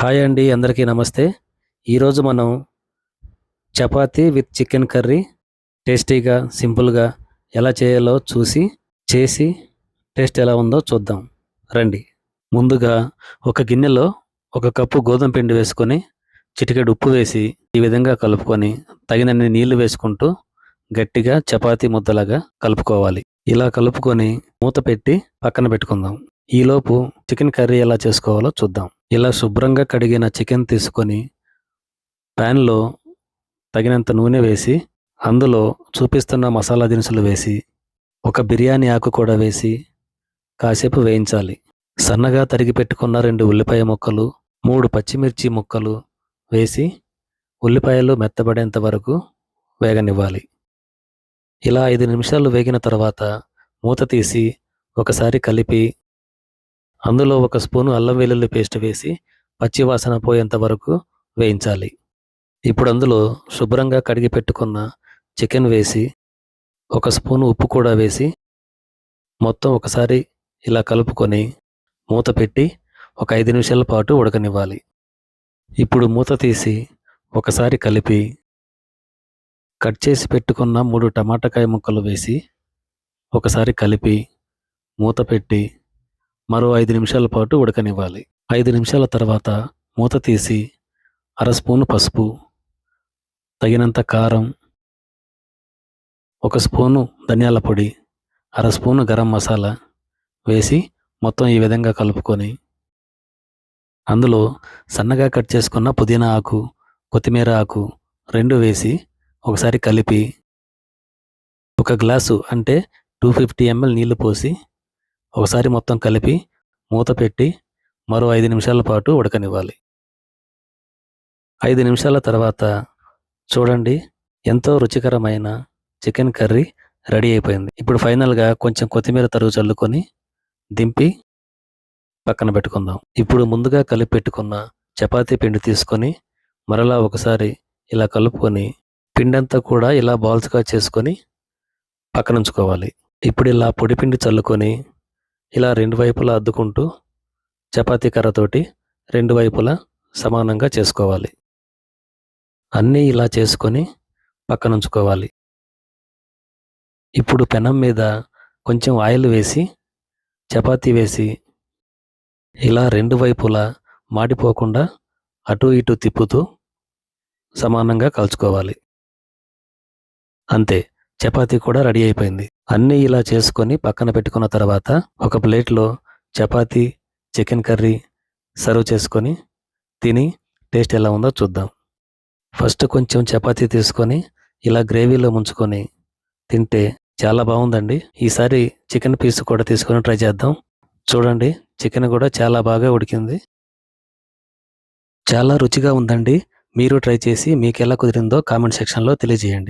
Hi అండి అందరికీ నమస్తే. ఈరోజు మనం చపాతీ విత్ చికెన్ కర్రీ టేస్టీగా సింపుల్గా ఎలా చేయాలో చూసి చేసి టేస్ట్ ఎలా ఉందో చూద్దాం. రండి. ముందుగా ఒక గిన్నెలో ఒక కప్పు గోధుమ పిండి వేసుకొని చిటికెడు ఉప్పు వేసి ఈ విధంగా కలుపుకొని తగినన్ని నీళ్ళు వేసుకుంటూ గట్టిగా చపాతీ ముద్దలాగా కలుపుకోవాలి. ఇలా కలుపుకొని మూత పెట్టి పక్కన పెట్టుకుందాం. ఈలోపు చికెన్ కర్రీ ఎలా చేసుకోవాలో చూద్దాం. ఇలా శుభ్రంగా కడిగిన చికెన్ తీసుకొని ప్యాన్లో తగినంత నూనె వేసి అందులో చూపిస్తున్న మసాలా దినుసులు వేసి ఒక బిర్యానీ ఆకు కూడా వేసి కాసేపు వేయించాలి. సన్నగా తరిగి పెట్టుకున్న రెండు ఉల్లిపాయ ముక్కలు మూడు పచ్చిమిర్చి ముక్కలు వేసి ఉల్లిపాయలు మెత్తబడేంత వరకు వేగనివ్వాలి. ఇలా ఐదు నిమిషాలు వేగిన తర్వాత మూత తీసి ఒకసారి కలిపి అందులో ఒక స్పూను అల్లం వెల్లుల్లి పేస్ట్ వేసి పచ్చివాసన పోయేంత వరకు వేయించాలి. ఇప్పుడు అందులో శుభ్రంగా కడిగి పెట్టుకున్న చికెన్ వేసి ఒక స్పూను ఉప్పు కూడా వేసి మొత్తం ఒకసారి ఇలా కలుపుకొని మూత పెట్టి ఒక ఐదు నిమిషాల పాటు ఉడకనివ్వాలి. ఇప్పుడు మూత తీసి ఒకసారి కలిపి కట్ చేసి పెట్టుకున్న మూడు టమాటాకాయ ముక్కలు వేసి ఒకసారి కలిపి మూత పెట్టి మరో ఐదు నిమిషాల పాటు ఉడకనివ్వాలి. ఐదు నిమిషాల తర్వాత మూత తీసి అర స్పూను పసుపు తగినంత కారం ఒక స్పూను ధనియాల పొడి అర స్పూను గరం మసాలా వేసి మొత్తం ఈ విధంగా కలుపుకొని అందులో సన్నగా కట్ చేసుకున్న పుదీనా ఆకు కొత్తిమీర ఆకు రెండు వేసి ఒకసారి కలిపి ఒక గ్లాసు అంటే టూ ఫిఫ్టీ ఎంఎల్ నీళ్ళు పోసి ఒకసారి మొత్తం కలిపి మూత పెట్టి మరో ఐదు నిమిషాల పాటు ఉడకనివ్వాలి. ఐదు నిమిషాల తర్వాత చూడండి ఎంతో రుచికరమైన చికెన్ కర్రీ రెడీ అయిపోయింది. ఇప్పుడు ఫైనల్గా కొంచెం కొత్తిమీర తరుగు చల్లుకొని దింపి పక్కన పెట్టుకుందాం. ఇప్పుడు ముందుగా కలిపి పెట్టుకున్న చపాతీ పిండి తీసుకొని మరలా ఒకసారి ఇలా కలుపుకొని పిండంతా కూడా ఇలా బాల్స్గా చేసుకొని పక్కన ఉంచుకోవాలి ఇప్పుడు ఇలా పొడిపిండి చల్లుకొని ఇలా రెండు వైపులా అద్దుకుంటూ చపాతీ కర్రతోటి రెండు వైపులా సమానంగా చేసుకోవాలి. అన్నీ ఇలా చేసుకొని పక్కన ఉంచుకోవాలి ఇప్పుడు పెనం మీద కొంచెం ఆయిల్ వేసి చపాతీ వేసి ఇలా రెండు వైపులా మాడిపోకుండా అటు ఇటు తిప్పుతూ సమానంగా కలుచుకోవాలి. అంతే. చపాతీ కూడా రెడీ అయిపోయింది. అన్నీ ఇలా చేసుకొని పక్కన పెట్టుకున్న తర్వాత ఒక ప్లేట్లో చపాతీ చికెన్ కర్రీ సర్వ్ చేసుకొని తిని టేస్ట్ ఎలా ఉందో చూద్దాం. ఫస్ట్ కొంచెం చపాతీ తీసుకొని ఇలా గ్రేవీలో ముంచుకొని తింటే చాలా బాగుందండి. ఈసారి చికెన్ పీస్ కూడా తీసుకొని ట్రై చేద్దాం. చూడండి చికెన్ కూడా చాలా బాగా ఉడికింది. చాలా రుచిగా ఉందండి. మీరు ట్రై చేసి మీకు ఎలా కుదిరిందో కామెంట్ సెక్షన్లో తెలియజేయండి.